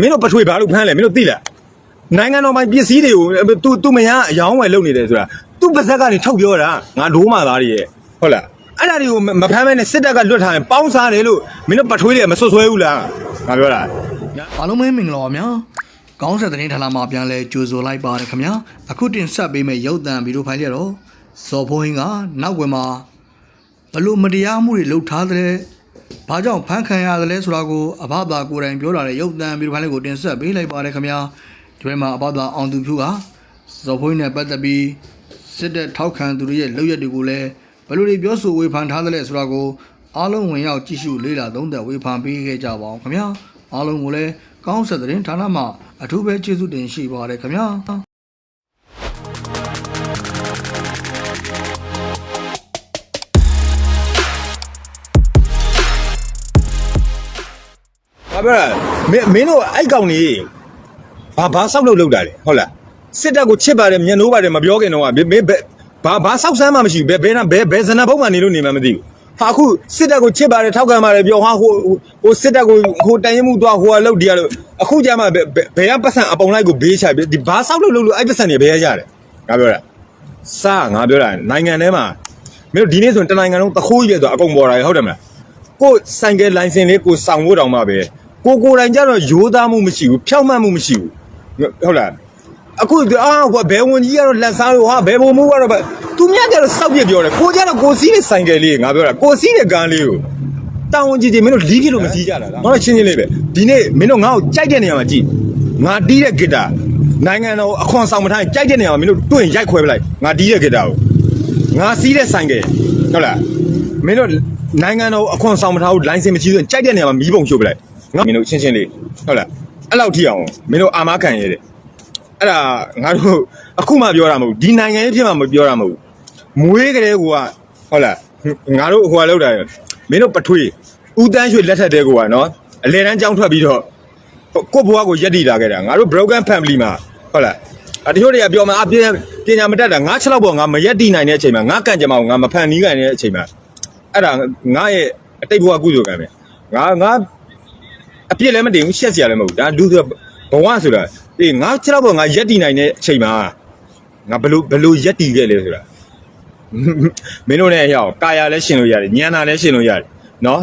မင်းတို့ပထွေဘာလို့ဖမ်းလဲမင်းတို့သိလားနိုင်ငံတော်ပိုင်ပစ္စည်းတွေကိုသူသူမရအယောင်းဝယ်လုပ်နေတယ်ဆိုတာသူ့ပါဇက်ကနေထုတ်ပြောတာငါဒိုးမသားတွေရဲ့ဟုတ်လားအဲ့ဒါတွေကိုမဖမ်းမဲနဲ့စစ်တပ်ကလွတ်ထားရင်ပေါင်းစားတယ်လို့မင်းတို့ပထွေးတယ်မဆွဆွဲဘူးလားငါပြောတာအားလုံးမင်းမင်္ဂလာပါဗျာကောင်းဆက်သတင်းဌာနမှာပြန်လဲကြိုဆိုလိုက်ပါတယ်ခင်ဗျာအခုတင်ဆက်ပေးမယ့်ရုပ်သံဗီဒီယိုဖိုင်ရတော့ဇော်ဖိုးဟင်းကနောက်ဝင်မှာဘလို့မတရားမှုတွေလုပ်ထားတဲ့ ဘာကြောင့်ဖမ်းခံရတယ်လဲဆိုတာကိုအဘသာကိုယ်တိုင်ပြောလာတဲ့ရုပ်သံဗီဒီယိုဖိုင်လေးကိုတင်ဆက်ပေးလိုက်ပါတယ်ခင်ဗျာဒီထဲမှာအဘသာအောင်သူဖြူကဇော်ဖိုးဟင်းနဲ့ပတ်သက်ပြီးစစ်တပ်ထောက်ခံသူတွေရဲ့လုပ်ရက်တွေကိုလည်းဘလို့တွေပြောဆိုဝေဖန်ထားတယ်လဲဆိုတာကိုအားလုံးဝင်ရောက်ကြည့်ရှုလေ့လာသုံးသပ်ဝေဖန်ပေးခဲ့ကြပါအောင်ခင်ဗျာအားလုံးကိုလည်းကောင်းဆက်သတင်းဌာနမှာအထူးပဲကျေးဇူးတင်ရှိပါတယ်ခင်ဗျာ ဘာပြောတာမင်းမင်းတို့အဲ့ကောင်ကြီးဘာဘာဆောက်လို့လောက်တာလေဟုတ်လားစစ်တပ်ကိုချစ်ပါတယ်မျက်နှိုးပါတယ်မပြောခင်တော့ကမင်းမင်းဘယ်ဘာဘာဆောက်ဆမ်းမှမရှိဘူးဘယ်ဘယ်နာဘယ်ဘယ်ဇနာဘုံမှနေလို့နေမှမသိဘူးဟာအခုစစ်တပ်ကိုချစ်ပါတယ်ထောက်ခံပါတယ်ပြောဟာဟိုဟိုစစ်တပ်ကိုဟိုတန်ရင်မှုသွားဟိုကလောက်ဒီကလို့အခုကျမှဘယ်ဘယ်ကပတ်စံအပုံလိုက်ကိုဘေးချဒီဘာဆောက်လို့လို့လို့အဲ့ပတ်စံတွေဘယ်ရရတယ်ငါပြောတာစားငါပြောတာနိုင်ငံထဲမှာမင်းတို့ဒီနေ့ဆိုရင်တနိုင်ငံလုံးတခိုးကြီးပဲဆိုအကုန်ပေါ်တာဟုတ်တယ်မလားကိုယ်ဆိုင်ကယ်လိုင်စင်လေးကိုစောင့်ဖို့တောင်မှပဲ ကိုကိုယ်တိုင်ကြတော့ရိုးသားမှုမရှိဘူးဖြောက်မှတ်မှုမရှိဘူးဟုတ်လားအခုအာဟိုဘယ်ဝန်ကြီးကတော့လက်စားလို့ဟာဘယ်ဘုံမိုးကတော့သူများကြတော့စောက်ပြပြောတယ်ကိုကြတော့ကိုစီးတဲ့ဆိုင်ကယ်လေးငါပြောတာကိုစီးတဲ့ကန်းလေးကိုတောင်းဝန်ကြီးကြီးမင်းတို့လီးဖြစ်လို့မစီးကြတာလားငါတို့ချင်းချင်းလေးပဲဒီနေ့မင်းတို့ငါ့ကိုကြိုက်တဲ့နေရာမှာကြည့်ငါတီးတဲ့ဂစ်တာနိုင်ငံတော်အခွန်ဆောင်မထားရင်ကြိုက်တဲ့နေရာမှာမင်းတို့တွေ့ရင်ရိုက်ခွဲပလိုက်ငါတီးတဲ့ဂစ်တာကိုငါစီးတဲ့ဆိုင်ကယ်ဟုတ်လားမင်းတို့နိုင်ငံတော်အခွန်ဆောင်မထားဘူးလိုင်စင်မရှိဘူးကြိုက်တဲ့နေရာမှာမီးပုံရှို့ပလိုက် ငါမင်းတို့ရှင်းရှင်းလေးဟုတ်လားအဲ့လောက်ထိအောင်မင်းတို့အာမခံရတဲ့အဲ့ဒါငါတို့အခုမှပြောတာမဟုတ်ဘူးဒီနိုင်ငံရေးဖြစ်မှမပြောတာမဟုတ်ဘူးမွေးကလေးကဟုတ်လားငါတို့ဟိုကလောက်တာမင်းတို့ပထွေးဦးတန်းရွှေလက်ထက်တဲကွာနော်အလဲတန်းကြောင်းထွက်ပြီးတော့ကို့ဘွားကိုရက်တည်လာခဲ့တာငါတို့ broken family မှာဟုတ်လားအတချို့တွေကပြောမှာအပြင်းပညာမတတ်တာငါ6လောက်ပေါ့ငါမရက်တည်နိုင်တဲ့အချိန်မှာငါကန့်ကြမအောင်ငါမဖန်နီးနိုင်တဲ့အချိန်မှာအဲ့ဒါငါရဲ့အတိတ်ဘဝကုသိုလ်ကံပဲငါငါ အပြစ်လည်းမတင်ဘူးရှက်စရာလည်းမဟုတ်ဘူးဒါလူဆိုဘဝဆိုတာအေးငါ6လောက်ပေါ့ငါရက်တည်နိုင်တဲ့အချိန်မှာငါဘလို့ဘလို့ရက်တည်ခဲ့လဲဆိုတာမင်းတို့နဲ့ဟျောကာယလည်းရှင်လို့ရတယ်ဉာဏ်သာလည်းရှင်လို့ရတယ်နော်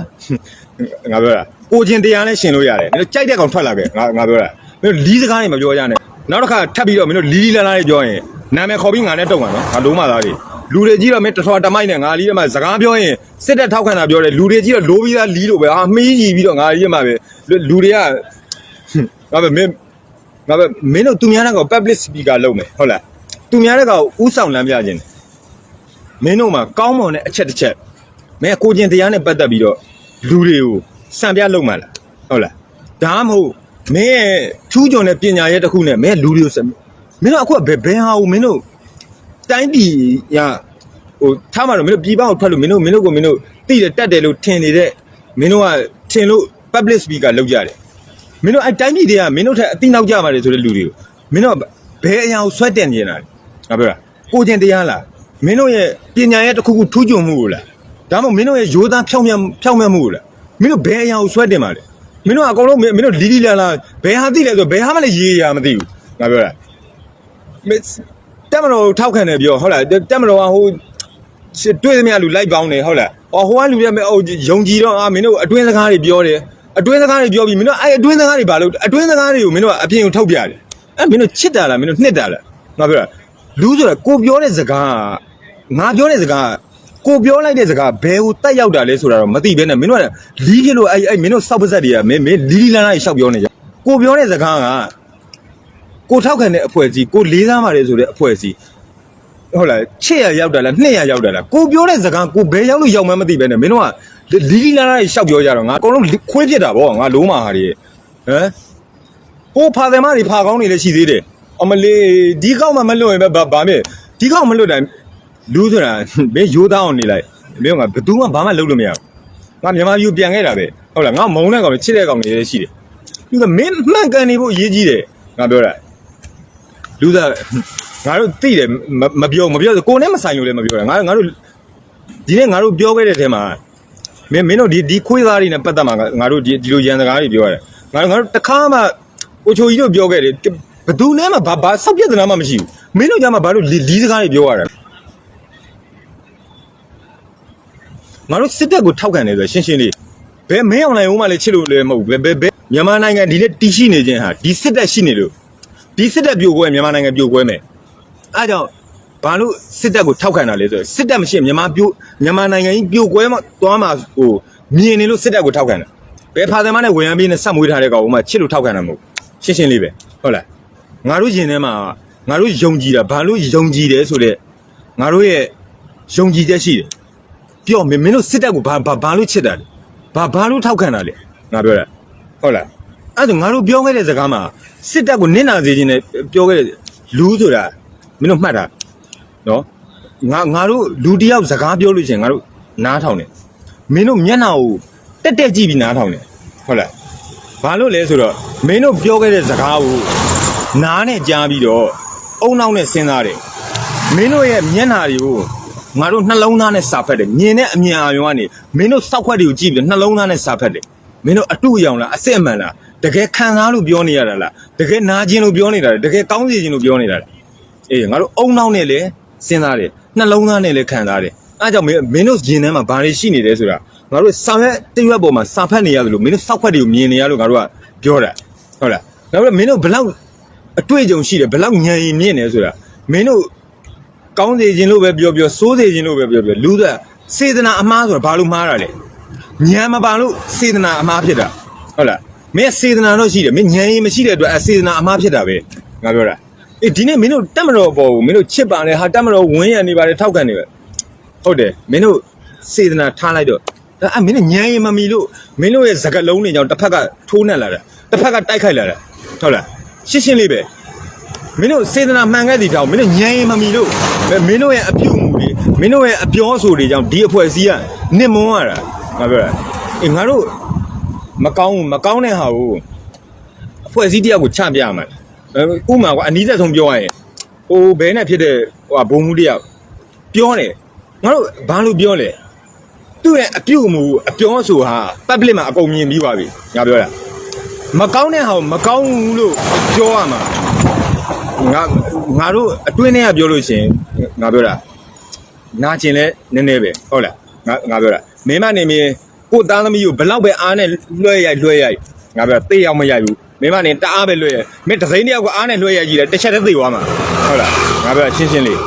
ငါပြောတာကိုချင်းတရားလည်းရှင်လို့ရတယ်မင်းတို့ကြိုက်တဲ့ကောင်ထွက်လာခဲ့ငါငါပြောတာမင်းတို့လီးစကားတွေမပြောရနဲ့နောက်တစ်ခါထပ်ပြီးတော့မင်းတို့လီလီလာလာတွေပြောရင်နာမည်ခေါ်ပြီးငါနဲ့တုံမှာနော်ငါလုံးမသားတွေ လူတွေကြီးတော့မင်းတထွာတမိုက်နဲ့ငါလီးထဲမှာစကားပြောရင်စစ်တပ်ထောက်ခံတာပြောတယ်လူတွေကြီးတော့လိုပြီးသားလီးလို့ပဲဟာမီးကြီးပြီးတော့ငါလီးထဲမှာပဲလူတွေကငါပဲမင်းငါပဲမင်းတို့သူများတဲ့ကောင် public speaker လုပ်မယ်ဟုတ်လားသူများတဲ့ကောင်ဥဆောင်လမ်းပြခြင်းမင်းတို့မှာကောင်းမွန်တဲ့အချက်တစ်ချက်မင်းကိုချင်းတရားနဲ့ပတ်သက်ပြီးတော့လူတွေကိုစံပြလုပ်မှလားဟုတ်လားဒါမှမဟုတ်မင်းရဲ့ထူးချွန်တဲ့ပညာရဲ့တစ်ခုနဲ့မင်းလူတွေကိုစမင်းတို့အခုကဘယ်ဘယ်ဟာကိုမင်းတို့ တိုင်းပြည်ရဟိုထားမှတော့မင်းတို့ပြည်ပကိုထွက်လို့မင်းတို့မင်းတို့ကိုမင်းတို့သိတယ်တက်တယ်လို့ထင်နေတဲ့မင်းတို့ကထင်လို့ public speaker လုပ်ကြတယ်မင်းတို့အဲတိုင်းပြည်တွေကမင်းတို့ထက်အသိနောက်ကြပါတယ်ဆိုတဲ့လူတွေကိုမင်းတို့ဘယ်အရာကိုဆွဲတင်နေတာလဲငါပြောတာကိုချင်းတရားလားမင်းတို့ရဲ့ပညာရဲ့တစ်ခုခုထူးချွန်မှုကိုလားဒါမှမဟုတ်မင်းတို့ရဲ့ရိုးသားဖြောင့်မြတ်ဖြောင့်မြတ်မှုကိုလားမင်းတို့ဘယ်အရာကိုဆွဲတင်ပါလဲမင်းတို့ကအကုန်လုံးမင်းတို့လီလီလာလာဘယ်ဟာသိလဲဆိုဘယ်ဟာမှလည်းရေးရမသိဘူးငါပြောတာမင်း တက်မတော်ထောက်ခံတယ်ပြောဟုတ်လားတက်မတော်ကဟိုတွေ့သမျှလူလိုက်ပေါင်းတယ်ဟုတ်လားဟောဟိုကလူတွေမဲ့ဟိုယုံကြည်တော့အာမင်းတို့အတွင်းစကားတွေပြောတယ်အတွင်းစကားတွေပြောပြီးမင်းတို့အဲ့အတွင်းစကားတွေဘာလို့အတွင်းစကားတွေကိုမင်းတို့ကအပြင်ကိုထုတ်ပြတယ်အဲ့မင်းတို့ချစ်တာလားမင်းတို့နှစ်တာလားငါပြောတာလူဆိုတာကိုပြောတဲ့စကားကငါပြောတဲ့စကားကကိုပြောလိုက်တဲ့စကားဘယ်ကိုတက်ရောက်တာလဲဆိုတာတော့မသိဘဲနဲ့မင်းတို့ကလီးဖြစ်လို့အဲ့အဲ့မင်းတို့စောက်ပါဇက်တွေကမင်းမင်းလီလီလာလာရှောက်ပြောနေကြကိုပြောတဲ့စကားက ကိုထောက်ခံတဲ့အဖွဲ့အစည်းကိုလေးစားပါတယ်ဆိုတဲ့အဖွဲ့အစည်းဟုတ်လားချစ်ရရောက်တာလားနှစ်ရရောက်တာလားကိုပြောတဲ့စကားကိုဘယ်ရောက်လို့ရောက်မှန်းမသိပဲနဲ့မင်းတို့ကလီလီလာလာရှောက်ပြောကြတော့ငါအကုန်လုံးခွေးပြစ်တာဗောငါလုံးမာဟာတွေဟမ်ဟိုဖာတယ်မတွေဖာကောင်းတွေလည်းရှိသေးတယ်အမလေးဒီကောက်မှမလွတ်ရင်ပဲဗာဗာမြေဒီကောက်မလွတ်တိုင်းလူဆိုတာမင်းရိုးသားအောင်နေလိုက်မင်းကဘယ်သူမှဘာမှလုပ်လို့မရဘူးငါမြန်မာပြည်ပြန်ခဲ့တာပဲဟုတ်လားငါမုံတဲ့ကောင်တွေချစ်တဲ့ကောင်တွေလည်းရှိတယ်သူကမင်းမှန်ကန်နေဖို့အရေးကြီးတယ်ငါပြောတာ လူသားငါတို့သိတယ်မမပြောမပြောကိုနဲ့မဆိုင်လို့လည်းမပြောတာငါငါတို့ဒီနေ့ငါတို့ပြောခဲ့တဲ့အထဲမှာမင်းမင်းတို့ဒီဒီခွေးသားတွေနဲ့ပတ်သက်မှာငါတို့ဒီဒီလိုရန်စကားတွေပြောရတယ်ငါတို့ငါတို့တခါမှကိုချိုကြီးတို့ပြောခဲ့တယ်ဘသူနဲ့မှဘာဘာဆောက်ပြဿနာမှမရှိဘူးမင်းတို့ကြမှာဘာလို့လီလီစကားတွေပြောရတာငါတို့စစ်တပ်ကိုထောက်ခံတယ်ဆိုရှင်းရှင်းလေးဘယ်မင်းအောင်နိုင်ဦးမှလည်းချစ်လို့လည်းမဟုတ်ဘူးဘယ်ဘယ်ဘယ်မြန်မာနိုင်ငံဒီနေ့တီးရှိနေခြင်းဟာဒီစစ်တပ်ရှိနေလို့ ဒီစစ်တပ်ပြိုကွဲမြန်မာနိုင်ငံပြိုကွဲမယ်အားကြောင့်ဘာလို့စစ်တပ်ကိုထောက်ခံတာလဲဆိုတော့စစ်တပ်မရှိရင်မြန်မာပြိုမြန်မာနိုင်ငံကြီးပြိုကွဲမှသွားမှာဟိုမြင်နေလို့စစ်တပ်ကိုထောက်ခံတာဘယ်ဖာသမနဲ့ဝင်ရမ်းပြီးနဲ့စက်မွေးထားတဲ့ကောင်ကမှချစ်လို့ထောက်ခံတာမဟုတ်ဘူးရှင်းရှင်းလေးပဲဟုတ်လားငါတို့ရင်ထဲမှာငါတို့ယုံကြည်တာဘာလို့ယုံကြည်တယ်ဆိုတော့ငါတို့ရဲ့ယုံကြည်ချက်ရှိတယ်ပြောမင်းမင်းတို့စစ်တပ်ကိုဘာဘာဘာလို့ချစ်တာလဲဘာဘာလို့ထောက်ခံတာလဲငါပြောတာဟုတ်လား အဲ့ဒါငါတို့ပြောခဲ့တဲ့စကားမှာစစ်တပ်ကိုနင့်နာစေခြင်းနဲ့ပြောခဲ့တဲ့လူဆိုတာမင်းတို့မှတ်တာနော်ငါငါတို့လူတစ်ယောက်စကားပြောလို့ရှရင်ငါတို့နားထောင်တယ်မင်းတို့မျက်နှာကိုတက်တက်ကြည့်ပြီးနားထောင်တယ်ဟုတ်လားဘာလို့လဲဆိုတော့မင်းတို့ပြောခဲ့တဲ့စကားကိုနားနဲ့ကြားပြီးတော့အုံနောက်နဲ့စဉ်းစားတယ်မင်းတို့ရဲ့မျက်နှာတွေကိုငါတို့နှလုံးသားနဲ့စာဖတ်တယ်မြင်တဲ့အမြင်အာရုံကနေမင်းတို့စောက်ခွက်တွေကိုကြည့်ပြီးနှလုံးသားနဲ့စာဖတ်တယ်မင်းတို့အတုအယောင်လားအစစ်အမှန်လား တကယ်ခံစားလို့ပြောနေရတာလားတကယ်နာကျင်လို့ပြောနေတာလားတကယ်ကောင်းစီခြင်းလို့ပြောနေတာလားအေးငါတို့အုံနောက်နဲ့လည်းစဉ်းစားတယ်နှလုံးသားနဲ့လည်းခံစားတယ်အဲဒါကြောင့်မင်းမင်းတို့ရင်ထဲမှာဘာတွေရှိနေလဲဆိုတာငါတို့ဆောင်ရွက်တရွက်ပေါ်မှာစာဖတ်နေရတယ်လို့မင်းတို့စောက်ခွက်တွေကိုမြင်နေရလို့ငါတို့ကပြောတာဟုတ်လားနောက်ပြီးမင်းတို့ဘလောက်အတွေ့အကြုံရှိတယ်ဘလောက်ဉာဏ်ရည်မြင့်နေဆိုတာမင်းတို့ကောင်းစေခြင်းလို့ပဲပြောပြောစိုးစေခြင်းလို့ပဲပြောပြောလူသက်စေတနာအမှားဆိုတာဘာလို့မှားတာလဲဉာဏ်မပါလို့စေတနာအမှားဖြစ်တာဟုတ်လား မင်းစေတနာတော့ရှိတယ်မင်းဉာဏ်ရည်မရှိတဲ့အတွက်အဲစေတနာအမှားဖြစ်တာပဲငါပြောတာအေးဒီနေ့မင်းတို့တက်မတော်ပေါ်ဘူးမင်းတို့ချစ်ပါလေဟာတက်မတော်ဝင်းရံနေပါလေထောက်ခံနေပဲဟုတ်တယ်မင်းတို့စေတနာထားလိုက်တော့ဒါအမင်းတို့ဉာဏ်ရည်မမီလို့မင်းတို့ရဲ့စကလုံးတွေကြောင့်တစ်ဖက်ကထိုးနှက်လာတာတစ်ဖက်ကတိုက်ခိုက်လာတာဟုတ်လားရှင်းရှင်းလေးပဲမင်းတို့စေတနာမှန်ခဲ့တဲ့တောင်မင်းတို့ညံရင်မမီလို့မင်းတို့ရဲ့အပြုတ်မှုတွေမင်းတို့ရဲ့အပြောအဆိုတွေကြောင့်ဒီအဖွဲ့အစည်းကနစ်မွန်းရတာငါပြောတာအေးငါတို့ မကောင်းဘူးမကောင်းတဲ့ဟာကိုအဖွဲ့အစည်းတယောက်ကိုချပြရမှာဥမာကွာအနီးစပ်ဆုံးပြောရရင်ဟိုဘဲနဲ့ဖြစ်တဲ့ဟိုဘုံမှုတယောက်ပြောတယ်ငါတို့ဘာလို့ပြောလဲသူ့ရဲ့အပြုတ်မှုအပြောအဆိုဟာ public မှာအကုန်မြင်ပြီးပါပြီငါပြောတာမကောင်းတဲ့ဟာကိုမကောင်းဘူးလို့ပြောရမှာငါငါတို့အတွင်းထဲကပြောလို့ရှရင်ငါပြောတာနာကျင်လဲနည်းနည်းပဲဟုတ်လားငါငါပြောတာမင်းမနေမင်း ကိုသားသမီးကိုဘလောက်ပဲအားနဲ့လွှဲရိုက်လွှဲရိုက်ငါပြောတေးအောင်မရိုက်ဘူးမင်းမနေတအားပဲလွှဲရိုက်မင်းတစ်စိမ့်တယောက်ကအားနဲ့လွှဲရိုက်ကြည့်တယ်တစ်ချက်တည်းသေသွားမှာဟုတ်လားငါပြောရှင်းရှင်းလေး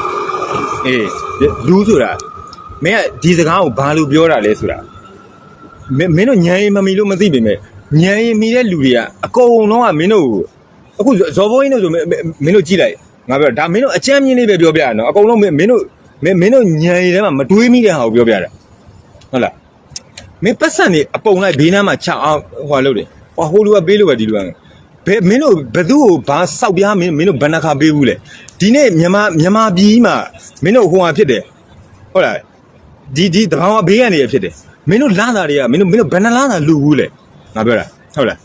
အေးလူဆိုတာမင်းကဒီစကားကိုဘာလို့ပြောတာလဲဆိုတာမင်းမင်းတို့ညံရင်မမီလို့မသိပေမဲ့ညံရင်မီတဲ့လူတွေကအကုန်လုံးကမင်းတို့ကိုအခုဇော်ဘိုးကြီးတို့ဆိုမင်းမင်းတို့ကြည့်လိုက်ငါပြောဒါမင်းတို့အကြမ်းမြင့်လေးပဲပြောပြရနော်အကုန်လုံးမင်းမင်းတို့မင်းမင်းတို့ညံရင်ထဲမှာမတွေးမိတဲ့ဟာကိုပြောပြတာဟုတ်လား မင်းပတ်စံနေအပုံလိုက်ဘေးနားမှာချအောင်ဟိုလုပ်တယ်ဟောဟိုလူကပေးလို့ပဲဒီလူကဘယ်မင်းတို့ဘယ်သူ့ကိုဘာစောက်ပြားမင်းမင်းတို့ဘဏ္ဍခါပေးဘူးလေဒီနေ့မြန်မာမြန်မာပြည်မှာမင်းတို့ဟိုဟာဖြစ်တယ်ဟုတ်လားဒီဒီတဘာဝဘေးကနေရဖြစ်တယ်မင်းတို့လာတာတွေကမင်းတို့မင်းတို့ဘယ်နှလားတာလူဘူးလေငါပြောတာဟုတ်လား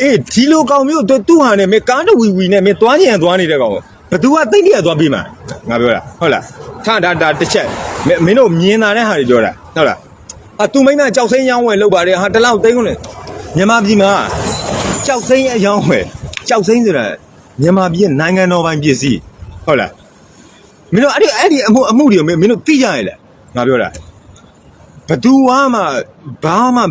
အေးဒီလိုကောင်မျိုးသူသူ့ဟာနဲ့မင်းကားတဝီဝီနဲ့မင်းသွားညံသွားနေတဲ့ကောင်ဘသူကတိတ်တရသွားပြီးမှာငါပြောတာဟုတ်လားထားတာတာတစ်ချက်မင်းမင်းတို့မြင်တာတဲ့ဟာတွေပြောတာဟုတ်လား အသူမိမကြောက်စိမ်းရောင်းဝယ်လုပ်ပါတယ်ဟာတလောက်သိန်းကုန်လေမြန်မာပြည်မှာကြောက်စိမ်းအရောင်းဝယ်ကြောက်စိမ်းဆိုတာမြန်မာပြည်ရဲ့နိုင်ငံတော်ပိုင်ပစ္စည်းဟုတ်လားမင်းတို့အဲ့ဒီအဲ့ဒီအမှုအမှုတွေကိုမင်းမင်းတို့သိကြရလေငါပြောတာဘသူမှဘာမှ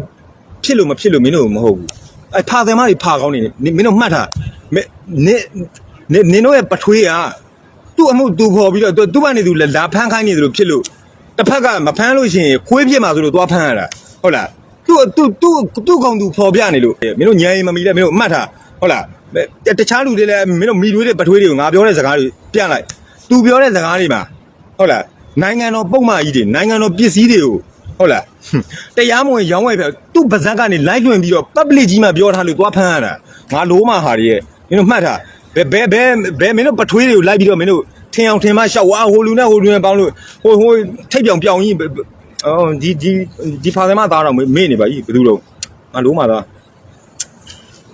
ဖြစ်လို့မဖြစ်လို့မင်းတို့မဟုတ်ဘူးအဲ့ဖာတယ်မတွေဖာကောင်းနေတယ်မင်းတို့မှတ်ထားမင်းနင်းနင်းနင်းတို့ရဲ့ပထွေးကသူ့အမှုသူခေါ်ပြီးတော့သူ့ဘာနေသူလာဖမ်းခိုင်းနေတယ်လို့ဖြစ်လို့ တစ်ဖက်ကမဖမ်းလို့ရှိရင်ခွေးပြစ်မှာဆိုလို့သွားဖမ်းရတာဟုတ်လားသူ့သူ့သူ့သူ့ကောင်သူဖော်ပြနေလို့မင်းတို့ညံရင်မမီလဲမင်းတို့မှတ်ထားဟုတ်လားတခြားလူတွေလည်းမင်းတို့မိတွေးတဲ့ပထွေးတွေကိုငါပြောတဲ့စကားတွေပြလိုက်သူပြောတဲ့စကားတွေမှာဟုတ်လားနိုင်ငံတော်ပုံမှန်ကြီးတွေနိုင်ငံတော်ပစ္စည်းတွေကိုဟုတ်လားဟွန်းတရားမဝင်ရောင်းဝယ်ပြသူ့ဗဇက်ကနေလိုက်လွင်ပြီးတော့ public ကြီးမှာပြောထားလို့သွားဖမ်းရတာငါလိုးမဟာတွေရဲ့မင်းတို့မှတ်ထားဘယ်ဘယ်ဘယ်ဘယ်မင်းတို့ပထွေးတွေကိုလိုက်ပြီးတော့မင်းတို့ ထင်အောင်ထင်မှရှောက်ဝါဟိုလူနဲ့ဟိုလူနဲ့ပေါင်းလို့ဟိုဟိုထိတ်ပြောင်ပြောင်ကြီးအော်ဒီဒီဒီဖာသမသားတော့မေ့နေပါကြီးဘယ်သူတော့ငါလိုးမသား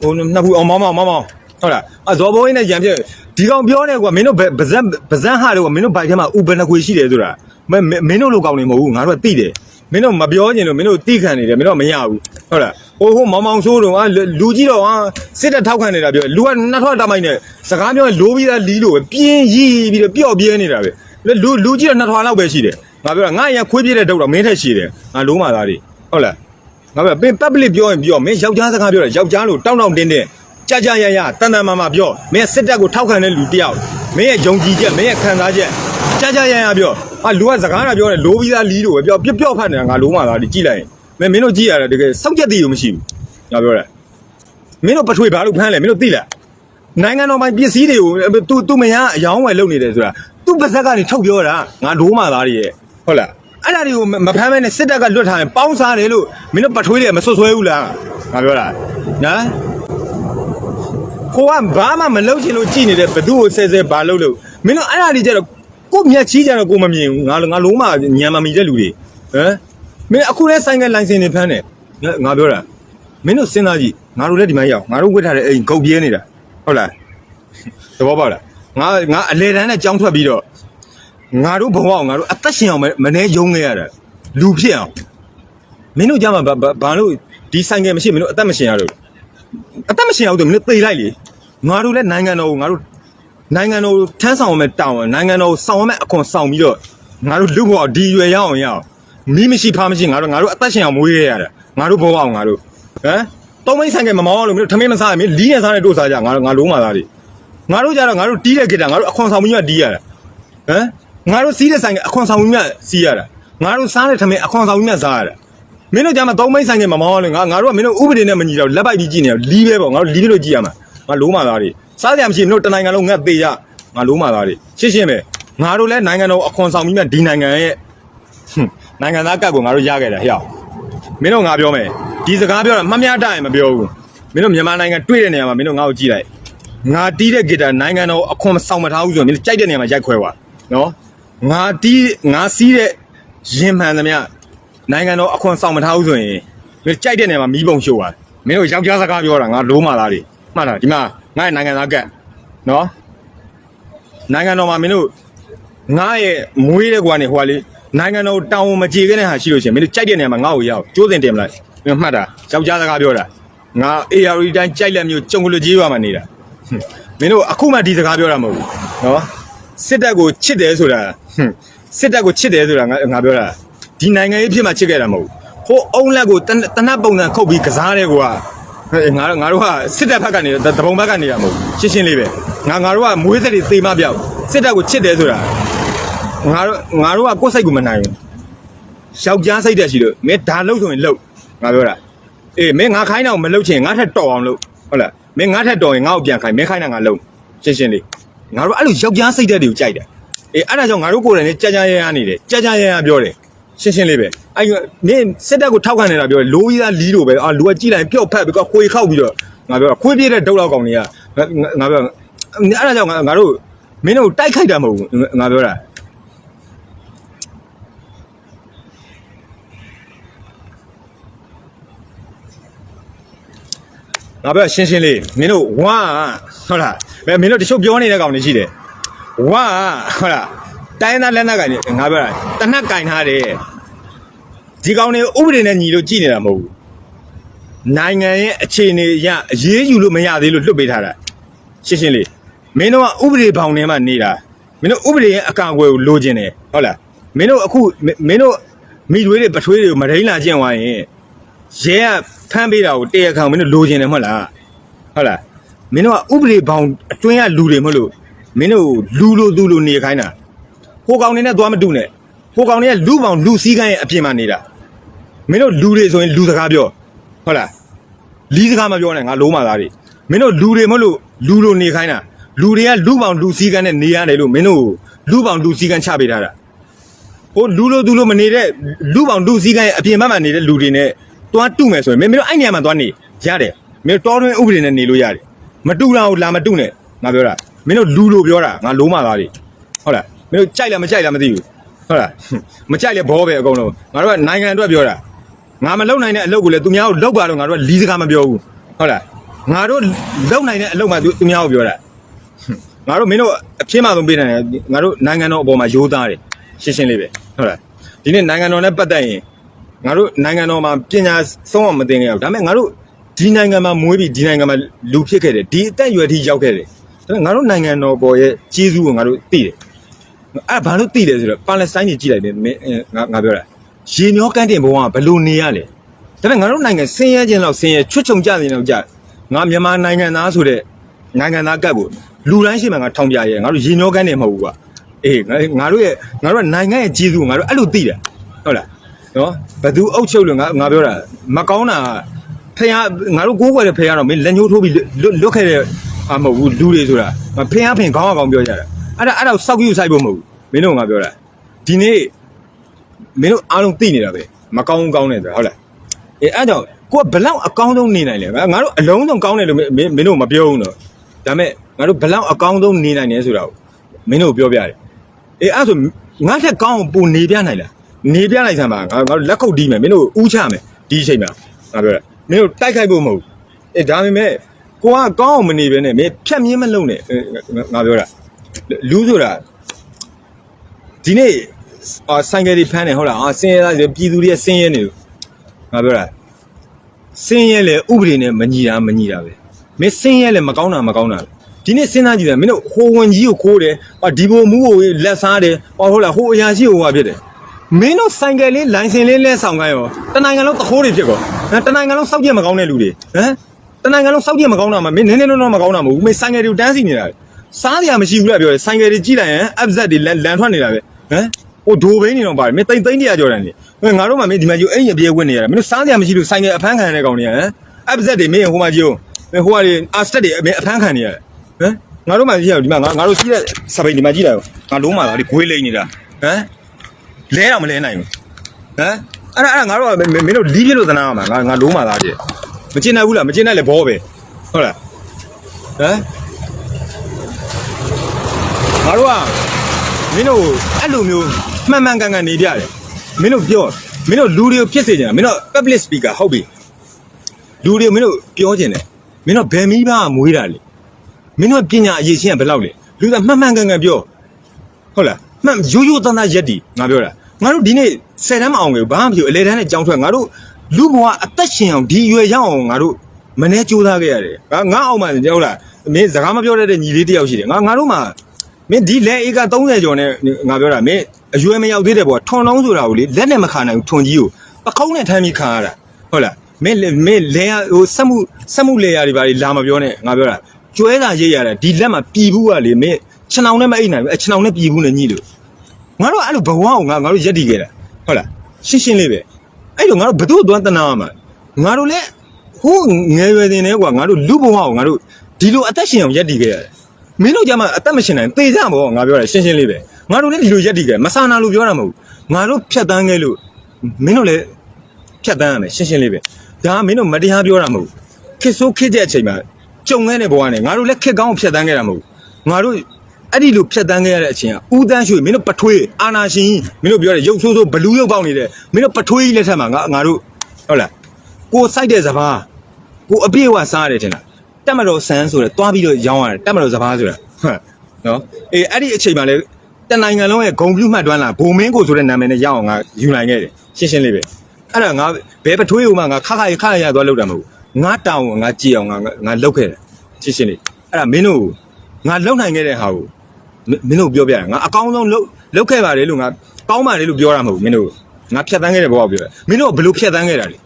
ဟိုနှစ်ခုအောင်မောင်းမောင်းမောင်းမောင်းဟုတ်လားအဇော်ဘိုးင်းနဲ့ရံပြည့်ဒီကောင်ပြောနေကွာမင်းတို့ဗဇက်ဗဇက်ဟာတော့မင်းတို့ဘိုက်ထဲမှာဥပနခွေရှိတယ်ဆိုတာမမင်းတို့လိုကောင်နေမဟုတ်ဘူးငါတို့ကသိတယ်မင်းတို့မပြောချင်လို့မင်းတို့သိခံနေတယ်မင်းတို့မရဘူးဟုတ်လား ဟိုဟိုမောင်မောင်ဆိုးတော့ဟာလူကြီးတော့ဟာစစ်တပ်ထောက်ခံနေတာပြောလူကနှစ်ထွတ်တမိုင်းနဲ့စကားပြောရင်လိုပြီးသားလီးလို့ပဲပြင်းရီးပြီးတော့ပျော့ပြဲနေတာပဲလူလူကြီးတော့နှစ်ထွတ်လောက်ပဲရှိတယ်ငါပြောတာငါရခွေးပြည့်တဲ့တုတ်တော့မင်းထက်ရှိတယ်ငါလုံးမာသားတွေဟုတ်လားငါပြောပင် public ပြောရင်ပြောမင်းယောက်ျားစကားပြောတယ်ယောက်ျားလို့တောင်းတောင်းတင်းတင်းကြကြရရတန်တန်မာမာပြောမင်းစစ်တပ်ကိုထောက်ခံတဲ့လူတယောက်မင်းရဲ့ယုံကြည်ချက်မင်းရဲ့ခံစားချက်ကြကြရရပြောဟာလူကစကားတာပြောတယ်လိုပြီးသားလီးလို့ပဲပြောပျော့ဖတ်နေတာငါလုံးမာသားတွေကြည့်လိုက်ရင် မင်းမင်းတို့ကြည့်ရတယ်တကယ်စောက်ချက်တည်လို့မရှိဘူးငါပြောတယ်မင်းတို့ပထွေဘာလို့ဖမ်းလဲမင်းတို့သိလားနိုင်ငံတော်ပိုင်ပစ္စည်းတွေကိုသူသူမရအယောင်းဝယ်လုပ်နေတယ်ဆိုတာသူ့ပါဇက်ကနေထုတ်ပြောတာငါဒိုးမာသားတွေရဲ့ဟုတ်လားအဲ့ဒါတွေကိုမဖမ်းမဲနဲ့စစ်တပ်ကလွတ်ထားရင်ပေါင်းစားတယ်လို့မင်းတို့ပထွေးတွေမဆွဆွဲဘူးလားငါပြောတာနော်ကိုကဘာမှမလုပ်ချင်လို့ကြည်နေတယ်ဘသူ့ကိုဆဲဆဲဘာလုပ်လို့မင်းတို့အဲ့ဒါတွေကြတော့ကိုမျက်ချီးကြတော့ကိုမမြင်ဘူးငါငါလုံးမညံမမီတဲ့လူတွေဟမ် မင်းအခုလဲဆိုင်ကလိုင်စင်တွေဖမ်းတယ်ငါပြောတာမင်းတို့စဉ်းစားကြည့်ငါတို့လည်းဒီမှာရောက်ငါတို့ဝတ်ထားတဲ့အိမ်ဂုတ်ပြဲနေတာဟုတ်လားသဘောပေါက်လားငါငါအလေတန်းနဲ့ကြောင်းထွက်ပြီးတော့ငါတို့ဘဝအောင်ငါတို့အသက်ရှင်အောင်မနေယုံခဲ့ရတာလူဖြစ်အောင်မင်းတို့ကြမှာဘာဘာဘာလို့ဒီဆိုင်ကယ်မရှိမင်းတို့အသက်မရှင်ရလို့အသက်မရှင်အောင်ဆိုမင်းတို့သေလိုက်လေငါတို့လည်းနိုင်ငံတော်ကိုငါတို့နိုင်ငံတော်ကိုထမ်းဆောင်ရမယ်တောင်းရနိုင်ငံတော်ကိုဆောင်ရမယ်အခွန်ဆောင်ပြီးတော့ငါတို့လူဘဝဒီရွယ်ရအောင်ရအောင် မီးမရှိဖားမရှိငါတို့ငါတို့အသက်ရှင်အောင်မွေးရရတာငါတို့ဘဝအောင်ငါတို့ဟမ်သုံးမိတ်ဆိုင်ကမမောင်းလို့မင်းတို့ထမင်းမစားရင်မင်းလီးနေစားနေတို့စားကြငါတို့ငါလုံးမာသားတွေငါတို့ကြတော့ငါတို့တီးတဲ့ဂီတာငါတို့အခွန်ဆောင်ပြီးမှတီးရတာဟမ်ငါတို့စီးတဲ့ဆိုင်ကအခွန်ဆောင်ပြီးမှစီးရတာငါတို့စားတဲ့ထမင်းအခွန်ဆောင်ပြီးမှစားရတာမင်းတို့ကြမှာသုံးမိတ်ဆိုင်ကမမောင်းလို့ငါငါတို့ကမင်းတို့ဥပဒေနဲ့မညီတော့လက်ပိုက်ပြီးကြည့်နေလီးပဲပေါ့ငါတို့လီးလို့ကြည့်ရမှာငါလုံးမာသားတွေစားကြမရှိမင်းတို့တနိုင်ငံလုံးငတ်သေးရငါလုံးမာသားတွေရှင်းရှင်းပဲငါတို့လည်းနိုင်ငံတော်အခွန်ဆောင်ပြီးမှဒီနိုင်ငံရဲ့ဟွ န်းနိုင်ငံသားကတ်ကိုငါတို့ရခဲ့တာဟဲ့မင်းတို့ငါပြောမယ်ဒီစကားပြောတာမှတ်များတရင်မပြောဘူးမင်းတို့မြန်မာနိုင်ငံတွေ့တဲ့နေရာမှာမင်းတို့ငါ့ကိုကြည့်လိုက်ငါတီးတဲ့ဂီတာနိုင်ငံတော်အခွန်ဆောင်မထားဘူးဆိုရင်မင်းတို့ကြိုက်တဲ့နေရာမှာရိုက်ခွဲသွားနော်ငါတီးငါစီးတဲ့ရင်မှန်သမျှနိုင်ငံတော်အခွန်ဆောင်မထားဘူးဆိုရင်မင်းတို့ကြိုက်တဲ့နေရာမှာမီးပုံရှို့သွားမင်းတို့ယောက်ျားစကားပြောတာငါလုံးမာသားတွေမှတ်လားဒီမှာငါ့ရဲ့နိုင်ငံသားကတ်နော်နိုင်ငံတော်မှာမင်းတို့ငါရဲ့မွေးတဲ့ကွာနေဟိုကလေ နိုင်ငံတော်တောင်းဝန်မကြေခဲ့တဲ့ဟာရှိလို့ရှိရင်မင်းတို့ကြိုက်တဲ့နေရာမှာငါ့ကိုရောက်ကျိုးစင်တင်မလိုက်မင်းမှတ်တာယောက်ျားစကားပြောတာငါ AR တိုင်းကြိုက်လက်မျိုးကြုံကလူကြီးရွာမှာနေတာဟွန်းမင်းတို့အခုမှဒီစကားပြောတာမဟုတ်ဘူးနော်စစ်တပ်ကိုချစ်တယ်ဆိုတာဟွန်းစစ်တပ်ကိုချစ်တယ်ဆိုတာငါငါပြောတာဒီနိုင်ငံရေးဖြစ်မှချစ်ခဲ့တာမဟုတ်ဘူးဟိုအုံလက်ကိုတနတနတ်ပုံစံခုတ်ပြီးကစားတဲ့ကွာဟဲ့ငါတို့ငါတို့ကစစ်တပ်ဘက်ကနေတပုံဘက်ကနေတာမဟုတ်ဘူးရှင်းရှင်းလေးပဲငါငါတို့ကမွေးသက်တွေသေမပြောက်စစ်တပ်ကိုချစ်တယ်ဆိုတာ ငါတို့ငါတို့ကကိုယ်စိတ်ကိုမနိုင်ဘူးယောက်ျားစိတ်တက်ရှိလို့မင်းဒါလှုပ်ဆိုရင်လှုပ်ငါပြောတာအေးမင်းငါခိုင်းတာကိုမလှုပ်ချင်ငါထက်တော်အောင်လှုပ်ဟုတ်လားမင်းငါထက်တော်ရင်ငါ့ကိုပြန်ခိုင်းမင်းခိုင်းတာငါလှုပ်ရှင်းရှင်းလေးငါတို့အဲ့လိုယောက်ျားစိတ်တက်တွေကိုကြိုက်တယ်အေးအဲ့ဒါကြောင့်ငါတို့ကိုယ်တိုင်လည်းကြာကြာရရနေတယ်ကြာကြာရရပြောတယ်ရှင်းရှင်းလေးပဲအဲ့မင်းစစ်တပ်ကိုထောက်ခံနေတာပြောတယ်လိုးကြီးသားလီးလို့ပဲအာလူကကြည့်လိုက်ပျော့ဖက်ပြီးတော့ခွေခောက်ပြီးတော့ငါပြောတာခွေးပြေးတဲ့ဒုတ်လောက်ကောင်တွေကငါပြောအဲ့ဒါကြောင့်ငါတို့မင်းတို့တိုက်ခိုက်တာမဟုတ်ဘူးငါပြောတာ ငါပြောရှင်းရှင်းလေးမင်းတို့ဝါဟုတ်လားဘယ်မင်းတို့တချို့ပြောနေတဲ့ကောင်တွေရှိတယ်ဝါဟုတ်လားတိုင်းသားလက်နက်ကင်ငါပြောတာတနက်ကင်ထားတယ်ဒီကောင်တွေဥပဒေနဲ့ညီလို့ကြည်နေတာမဟုတ်ဘူးနိုင်ငံရဲ့အခြေအနေအရအရေးယူလို့မရသေးလို့လွတ်ပေးထားတာရှင်းရှင်းလေးမင်းတို့ကဥပဒေဘောင်ထဲမှာနေတာမင်းတို့ဥပဒေရဲ့အကာအကွယ်ကိုလိုချင်တယ်ဟုတ်လားမင်းတို့အခုမင်းတို့မိတွေးတွေပထွေးတွေကိုမဒိန်းလာကျင့်သွားရင် ရဲကဖမ်းပေးတာကိုတရားခံမင်းတို့လိုချင်တယ်မဟုတ်လားဟုတ်လားမင်းတို့ကဥပဒေဘောင်အတွင်းကလူတွေမဟုတ်လို့မင်းတို့လူလိုသူလိုနေခိုင်းတာဟိုကောင်နေနဲ့သွားမတူနဲ့ဟိုကောင်နေကလူပေါင်လူစည်းကမ်းရဲ့အပြင်မှာနေတာမင်းတို့လူတွေဆိုရင်လူစကားပြောဟုတ်လားလီးစကားမပြောနဲ့ငါလုံးမာသားတွေမင်းတို့လူတွေမဟုတ်လို့လူလိုနေခိုင်းတာလူတွေကလူပေါင်လူစည်းကမ်းနဲ့နေရတယ်လို့မင်းတို့လူပေါင်လူစည်းကမ်းချပေးထားတာဟိုလူလိုသူလိုမနေတဲ့လူပေါင်လူစည်းကမ်းရဲ့အပြင်ဘက်မှာနေတဲ့လူတွေနဲ့ တွားတူမယ်ဆိုရင်မင်းမင်းတို့အဲ့နေရာမှာတွားနေရတယ်မင်းတို့တောတွင်းဥပဒေနဲ့နေလို့ရတယ်မတူတာကိုလာမတူနဲ့ငါပြောတာမင်းတို့လူလိုပြောတာငါလုံးမသားတွေဟုတ်လားမင်းတို့ကြိုက်လားမကြိုက်လားမသိဘူးဟုတ်လားမကြိုက်လဲဘောပဲအကုန်လုံးငါတို့ကနိုင်ငံအတွက်ပြောတာငါမလုံနိုင်တဲ့အလုပ်ကိုလည်းသူများကိုလောက်ပါတော့ငါတို့ကလီးစကားမပြောဘူးဟုတ်လားငါတို့လုံနိုင်တဲ့အလုပ်မှသူသူများကိုပြောတာငါတို့မင်းတို့အဖြစ်မှဆုံးပေးနိုင်တယ်ငါတို့နိုင်ငံတော်အပေါ်မှာရိုးသားတယ်ရှင်းရှင်းလေးပဲဟုတ်လားဒီနေ့နိုင်ငံတော်နဲ့ပတ်သက်ရင် ငါတို့နိုင်ငံတော်မှာပညာဆုံးအောင်မသိခဲ့ရဘူးဒါပေမဲ့ငါတို့ဒီနိုင်ငံမှာမွေးပြီးဒီနိုင်ငံမှာလူဖြစ်ခဲ့တယ်ဒီအသက်အရွယ်ထိရောက်ခဲ့တယ်ဒါပေမဲ့ငါတို့နိုင်ငံတော်ပေါ်ရဲ့ကျေးဇူးကိုငါတို့သိတယ်အဲ့ဘာလို့သိတယ်ဆိုတော့ပါလက်စတိုင်းကြီးကြည့်လိုက်တယ်မင်းအဲငါငါပြောတာရေမျောကန်းတင်ဘုံကဘယ်လိုနေရလဲဒါပေမဲ့ငါတို့နိုင်ငံဆင်းရဲခြင်းလောက်ဆင်းရဲချွတ်ချုံကြနေတော့ကြငါမြန်မာနိုင်ငံသားဆိုတဲ့နိုင်ငံသားကတ်ကိုလူတိုင်းရှိမှငါထောင်ပြရဲငါတို့ရေမျောကန်းတင်မဟုတ်ဘူးကွာအေးငါငါတို့ရဲ့ငါတို့ကနိုင်ငံရဲ့ကျေးဇူးကိုငါတို့အဲ့လိုသိတယ်ဟုတ်လား နော်ဘသူအုပ်ချုပ်လို့ငါငါပြောတာမကောင်းတာဖះငါတို့ကိုးကွယ်တဲ့ဖះတော့မင်းလက်ညှိုးထိုးပြီးလွတ်လွတ်ခဲ့တဲ့အမဟုတ်ဘူးလူတွေဆိုတာဖះဖင်ခေါင်းအောင်ပြောကြတာအဲ့ဒါအဲ့ဒါကိုစောက်ကြည့်ဆိုင်ဖို့မဟုတ်ဘူးမင်းတို့ကငါပြောတာဒီနေ့မင်းတို့အားလုံးသိနေတာပဲမကောင်းကောင်းနေတယ်ဟုတ်လားအေးအဲ့ကြောင့်ကိုကဘလောက်အကောင်းဆုံးနေနိုင်လဲငါငါတို့အလုံးစုံကောင်းတယ်လို့မင်းမင်းမင်းတို့မပြောဘူးနော်ဒါပေမဲ့ငါတို့ဘလောက်အကောင်းဆုံးနေနိုင်တယ်ဆိုတာကိုမင်းတို့ပြောပြတယ်အေးအဲ့ဆိုငါထက်ကောင်းအောင်ပုံနေပြနိုင်လား နေပြလိုက်စမ်းပါငါငါတို့လက်ခုပ်တီးမယ်မင်းတို့ဥချမယ်ဒီအချိန်မှာငါပြောတာမင်းတို့တိုက်ခိုက်ဖို့မဟုတ်ဘူးအေးဒါပေမဲ့ကိုကကောင်းအောင်မနေဘဲနဲ့မင်းဖြတ်မြင်းမလုံးနဲ့အေးငါပြောတာလူဆိုတာဒီနေ့အာဆိုင်ကယ်တွေဖမ်းတယ်ဟုတ်လားအာစင်ရဲသားတွေပြည်သူတွေရဲ့စင်ရဲနေလို့ငါပြောတာစင်းရဲလေဥပဒေနဲ့မညီတာမညီတာပဲမင်းစင်းရဲလေမကောင်းတာမကောင်းတာပဲဒီနေ့စဉ်းစားကြည့်တယ်မင်းတို့ဟိုဝင်ကြီးကိုခိုးတယ်ဟာဒီဘိုမူးကိုလက်စားတယ်ဟောဟုတ်လားဟိုအရာရှိကိုဟာဖြစ်တယ် မင်းတို့ဆိုင်ကယ်လေးလိုင်စင်လေးလဲဆောင်ခိုင်းရောတနိုင်ငံလုံးတခိုးတွေဖြစ်ကောဟမ်တနိုင်ငံလုံးစောက်ကြည့်မကောင်းတဲ့လူတွေဟမ်တနိုင်ငံလုံးစောက်ကြည့်မကောင်းတာမှမင်းနည်းနည်းတော့မကောင်းတာမဟုတ်ဘူးမင်းဆိုင်ကယ်တွေကိုတန်းစီနေတာလေစားကြရမရှိဘူးလားပြောတယ်ဆိုင်ကယ်တွေကြည့်လိုက်ရင် app တွေလန်လန်ထွက်နေတာပဲဟမ်ဟိုဒိုဘိန်းနေတော့ပါတယ်မင်းတိမ်သိန်းတရာကြော်တယ်နေငါတို့မှမင်းဒီမှာယူအဲ့ရင်ပြေးဝင်နေရတာမင်းတို့စားကြရမရှိလို့ဆိုင်ကယ်အဖမ်းခံရတဲ့ကောင်တွေကဟမ် app တွေမင်းဟိုမှာကြည့်ဦးမင်းဟိုကတွေ asset တွေမင်းအဖမ်းခံနေရတယ်ဟမ်ငါတို့မှကြည့်ရဒီမှာငါငါတို့စီးတဲ့စပိန်ဒီမှာကြည့်လိုက်ငါလုံးမှာလားဒီဂွေးလိမ့်နေတာဟမ် လဲတော့မလဲနိုင်ဘူးဟမ်အဲ့ဒါအဲ့ဒါငါတို့ကမင်းတို့လီးပြလို့သနာရမှာငါငါလုံးမှာသားကြည့်မကျင်နိုင်ဘူးလားမကျင်နိုင်လေဘောပဲဟုတ်လားဟမ်ငါတို့ကမင်းတို့အဲ့လိုမျိုးမှန်မှန်ကန်ကန်နေကြတယ်မင်းတို့ပြောမင်းတို့လူတွေကိုဖြစ်စေချင်တာမင်းတို့ public speaker ဟုတ်ပြီလူတွေမင်းတို့ပြောကျင်တယ်မင်းတို့ဘယ်မိဘကမွေးတာလဲမင်းတို့ပညာအရေးချင်းကဘယ်လောက်လဲလူသားမှန်မှန်ကန်ကန်ပြောဟုတ်လား မှန်ရိုးရိုးသားသားရက်တီငါပြောတာငါတို့ဒီနေ့ဆယ်တန်းမအောင်ဘူးဘာမှမဖြစ်ဘူးအလေတန်းနဲ့ကြောင်းထွက်ငါတို့လူဘဝအသက်ရှင်အောင်ဒီအရွယ်ရောက်အောင်ငါတို့မနေကြိုးစားခဲ့ရတယ်ငါငါအောင်မှဟုတ်လားမင်းစကားမပြောတတ်တဲ့ညီလေးတယောက်ရှိတယ်ငါငါတို့မှမင်းဒီလက်အေက30ကျော်နဲ့ငါပြောတာမင်းအရွယ်မရောက်သေးတဲ့ဘဝထွန်လုံးဆိုတာကိုလေလက်နဲ့မခါနိုင်ဘူးထွန်ကြီးကိုပကုံးနဲ့ထမ်းပြီးခံရတာဟုတ်လားမင်းလေမင်းလဲရဟိုစက်မှုစက်မှုလေရတွေပါလေလာမပြောနဲ့ငါပြောတာကျွဲတာရိတ်ရတာဒီလက်မှာပြည်ဘူးကလေမင်းခြံအောင်နဲ့မအိတ်နိုင်ဘူးအခြံအောင်နဲ့ပြည်ဘူးနဲ့ညှိလို့ ငါတို့အဲ့လိုဘဝကိုငါငါတို့ရက်တည်ခဲ့တာဟုတ်လားရှင်းရှင်းလေးပဲအဲ့လိုငါတို့ဘသူ့သွားတနာရမှာငါတို့လည်းဟိုးငယ်ရွယ်တင်နေကွာငါတို့လူဘဝကိုငါတို့ဒီလိုအသက်ရှင်အောင်ရက်တည်ခဲ့ရတယ်မင်းတို့ကြမှာအသက်မရှင်နိုင်သေကြမှာပေါ့ငါပြောတာရှင်းရှင်းလေးပဲငါတို့လည်းဒီလိုရက်တည်ခဲ့မဆာနာလို့ပြောတာမဟုတ်ဘူးငါတို့ဖြတ်တန်းခဲ့လို့မင်းတို့လည်းဖြတ်တန်းရမယ်ရှင်းရှင်းလေးပဲဒါကမင်းတို့မတရားပြောတာမဟုတ်ဘူးခစ်ဆိုးခစ်တဲ့အချိန်မှာကြုံခဲ့တဲ့ဘဝနဲ့ငါတို့လည်းခစ်ကောင်းဖြတ်တန်းခဲ့တာမဟုတ်ဘူးငါတို့ အဲ့ဒီလိုဖြတ်တန်းခဲ့ရတဲ့အချိန်ကဦးတန်းရွှေမင်းတို့ပထွေးအာနာရှင်ကြီးမင်းတို့ပြောတယ်ရုပ်ဆိုးဆိုးဘလူးရုပ်ပေါက်နေတဲ့မင်းတို့ပထွေးကြီးလက်ထက်မှာငါငါတို့ဟုတ်လားကိုစိုက်တဲ့စပားကိုအပြည့်အဝစားရတယ်ထင်လားတက်မတော်ဆန်းဆိုတဲ့တွားပြီးတော့ရောင်းရတယ်တက်မတော်စပားဆိုတာဟုတ်နော်အေးအဲ့ဒီအချိန်မှာလည်းတနိုင်ငံလုံးရဲ့ဂုံပြူမှတ်တွန်းလာဘုံမင်းကိုဆိုတဲ့နာမည်နဲ့ရအောင်ငါယူနိုင်ခဲ့တယ်ရှင်းရှင်းလေးပဲအဲ့ဒါငါဘယ်ပထွေးဦးမှငါခခရခရရသွားလောက်တာမဟုတ်ဘူးငါတောင်းငါကြည်အောင်ငါငါလောက်ခဲ့တယ်ရှင်းရှင်းလေးအဲ့ဒါမင်းတို့ငါလောက်နိုင်ခဲ့တဲ့ဟာကို မင်းတို့ပြောပြတယ်ငါအကောင်းဆုံးလောက်လောက်ခဲ့ပါတယ်လို့ငါကောင်းပါတယ်လို့ပြောတာမဟုတ်ဘူးမင်းတို့ငါဖြတ်တန်းခဲ့တဲ့ဘဝကိုပြောတယ်မင်းတို့ဘယ်လိုဖြတ်တန်းခဲ့တာလဲ